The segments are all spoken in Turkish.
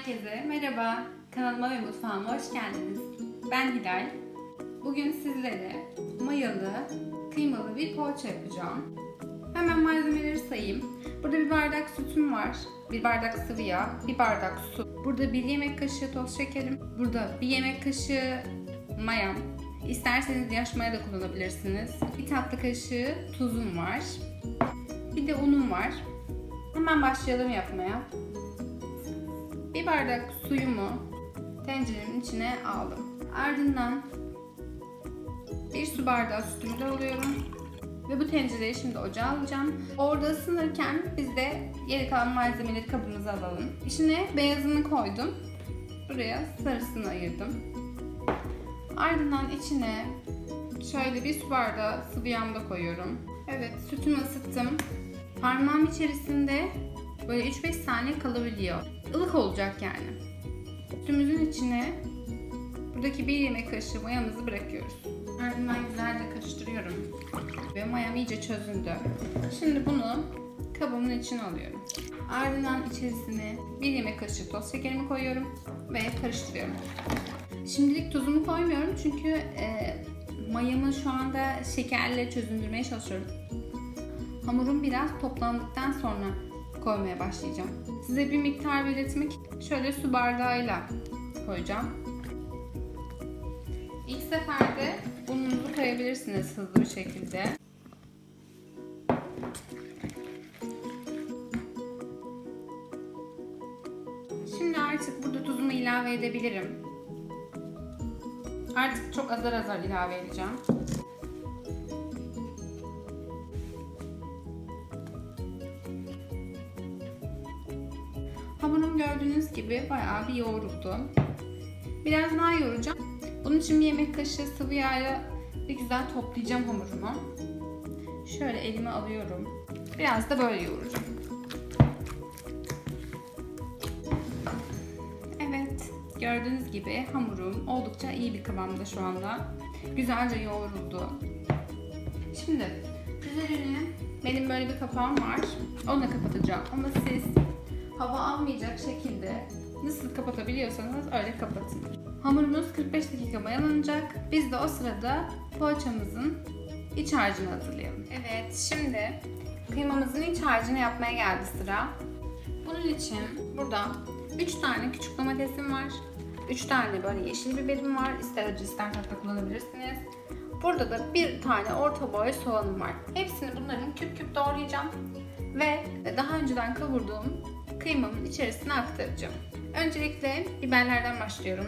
Herkese merhaba. Kanalıma ve mutfağıma hoş geldiniz. Ben Hilal. Bugün sizlere mayalı, kıymalı bir poğaça yapacağım. Hemen malzemeleri sayayım. Burada bir bardak sütüm var. Bir bardak sıvı yağ, bir bardak su. Burada bir yemek kaşığı toz şekerim. Burada bir yemek kaşığı mayam. İsterseniz yaş maya da kullanabilirsiniz. Bir tatlı kaşığı tuzum var. Bir de unum var. Hemen başlayalım yapmaya. Bir bardak suyumu tencerenin içine aldım. Ardından bir su bardağı sütümü de alıyorum. Ve bu tencereyi şimdi ocağa alacağım. Orada ısınırken biz de geri kalan malzemeleri kabımıza alalım. İçine beyazını koydum. Buraya sarısını ayırdım. Ardından içine şöyle bir su bardağı sıvı yağ da koyuyorum. Evet sütümü ısıttım. Parmağım içerisinde böyle 3-5 saniye kalabiliyor. Ilık olacak yani. Sütümüzün içine buradaki bir yemek kaşığı mayamızı bırakıyoruz. Ardından güzelce karıştırıyorum. Ve mayam iyice çözündü. Şimdi bunu kabımın içine alıyorum. Ardından içerisine bir yemek kaşığı toz şekerimi koyuyorum ve karıştırıyorum. Şimdilik tuzumu koymuyorum çünkü e, mayamı şu anda şekerle çözündürmeye çalışıyorum. Hamurum biraz toplandıktan sonra koymaya başlayacağım. Size bir miktar belirtmek şöyle su bardağıyla koyacağım. İlk seferde ununuzu koyabilirsiniz hızlı bir şekilde. Şimdi artık burada tuzumu ilave edebilirim. Artık çok azar azar ilave edeceğim. Gördüğünüz gibi bayağı bir yoğruldu. Biraz daha yoğuracağım. Bunun için bir yemek kaşığı sıvı yağla bir güzel toplayacağım hamurumu. Şöyle elime alıyorum. Biraz da böyle yoğuracağım. Evet, gördüğünüz gibi hamurum oldukça iyi bir kıvamda şu anda. Güzelce yoğruldu. Şimdi üzerine benim böyle bir kapağım var. Onu kapatacağım. Ama siz hava almayacak şekilde nasıl kapatabiliyorsanız öyle kapatın. Hamurumuz 45 dakika mayalanacak. Biz de o sırada poğaçamızın iç harcını hazırlayalım. Evet şimdi kıymamızın iç harcını yapmaya geldi sıra. Bunun için burada 3 tane küçük domatesim var. 3 tane böyle yeşil biberim var. İster acı ister tatlı kullanabilirsiniz. Burada da bir tane orta boy soğanım var. Hepsini bunların küp küp doğrayacağım. Ve daha önceden kavurduğum kıymamın içerisine aktaracağım. Öncelikle biberlerden başlıyorum.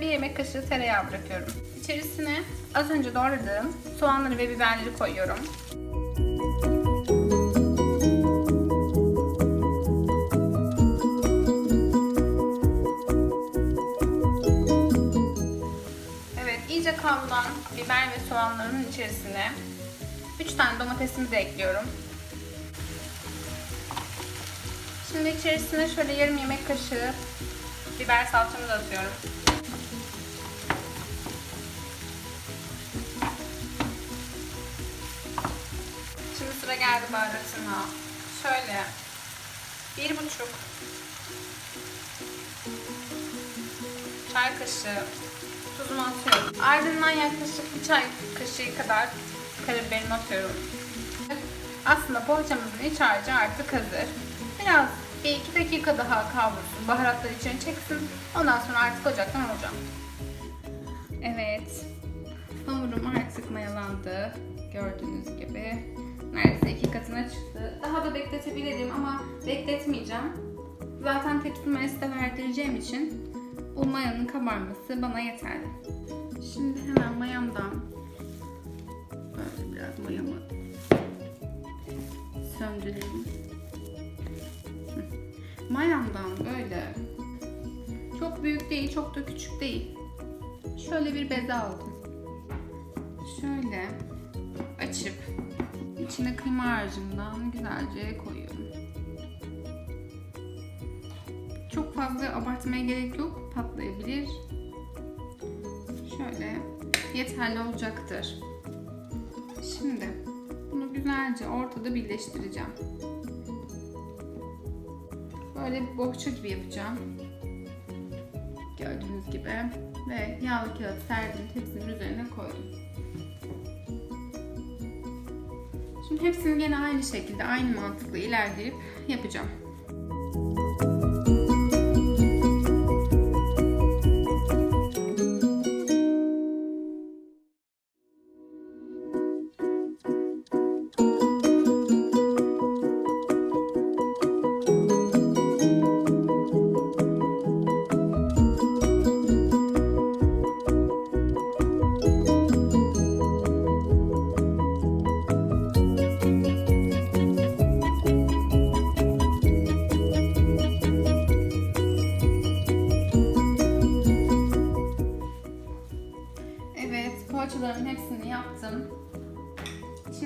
Bir yemek kaşığı tereyağı bırakıyorum. İçerisine az önce doğradığım soğanları ve biberleri koyuyorum. Evet, iyice kavrulan biber ve soğanların içerisine 3 tane domatesimi de ekliyorum. Şimdi içerisine şöyle yarım yemek kaşığı biber salçamı da atıyorum. Sıra geldi baharatına. Şöyle bir buçuk çay kaşığı tuzumu atıyorum. Ardından yaklaşık bir çay kaşığı kadar karabiberimi atıyorum. Aslında poğaçamızın iç harcı artık hazır. Biraz bir iki dakika daha kavrulsun. Baharatları içine çeksin. Ondan sonra artık ocaktan alacağım. Evet. Hamurum artık mayalandı. Gördüğünüz gibi. Neredeyse iki katına çıktı. Daha da bekletebilirim ama bekletmeyeceğim. Zaten tepsi mayası da verdireceğim için bu mayanın kabarması bana yeterli. Şimdi hemen mayamdan böyle biraz mayamı söndürelim. Mayamdan böyle çok büyük değil, çok da küçük değil. Şöyle bir beze aldım. Şöyle açıp içine kıyma harcından güzelce koyuyorum. Çok fazla abartmaya gerek yok. Patlayabilir. Şöyle yeterli olacaktır. Şimdi bunu güzelce ortada birleştireceğim. Böyle bir bohça gibi yapacağım. Gördüğünüz gibi ve yağlı kağıt serdim tepsinin üzerine koydum. Şimdi hepsini gene aynı şekilde aynı mantıkla ilerleyip yapacağım.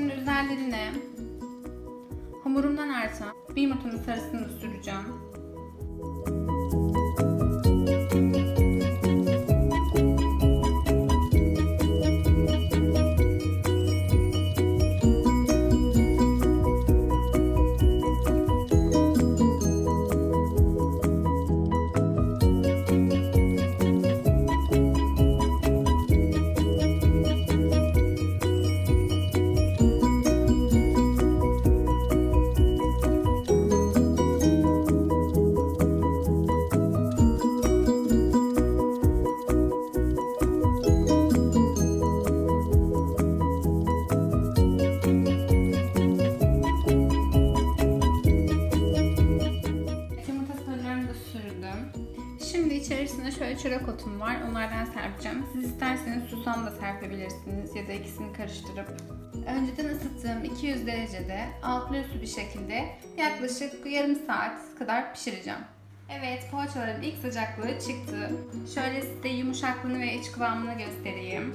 Şimdi üzerlerine hamurumdan artan bir yumurtanın sarısını süreceğim. Sürdüm. Şimdi içerisinde şöyle çörek otum var. Onlardan serpeceğim. Siz isterseniz susam da serpebilirsiniz ya da ikisini karıştırıp. Önceden ısıttığım 200 derecede altlı üstü bir şekilde yaklaşık yarım saat kadar pişireceğim. Evet, poğaçaların ilk sıcaklığı çıktı. Şöyle size yumuşaklığını ve iç kıvamını göstereyim.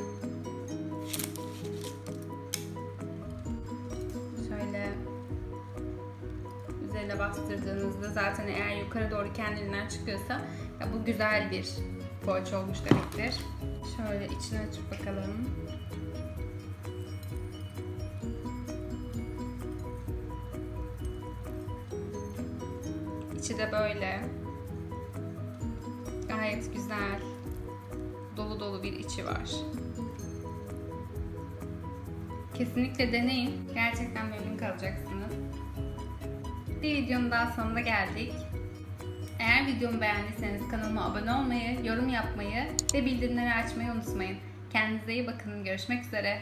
Bastırdığınızda zaten eğer yukarı doğru kendiliğinden çıkıyorsa ya bu güzel bir poğaça olmuş demektir. Şöyle içine açıp bakalım. İçi de böyle. Gayet güzel. Dolu dolu bir içi var. Kesinlikle deneyin. Gerçekten memnun kalacaksınız. Bir videonun daha sonuna geldik. Eğer videomu beğendiyseniz kanalıma abone olmayı, yorum yapmayı ve bildirimleri açmayı unutmayın. Kendinize iyi bakın. Görüşmek üzere.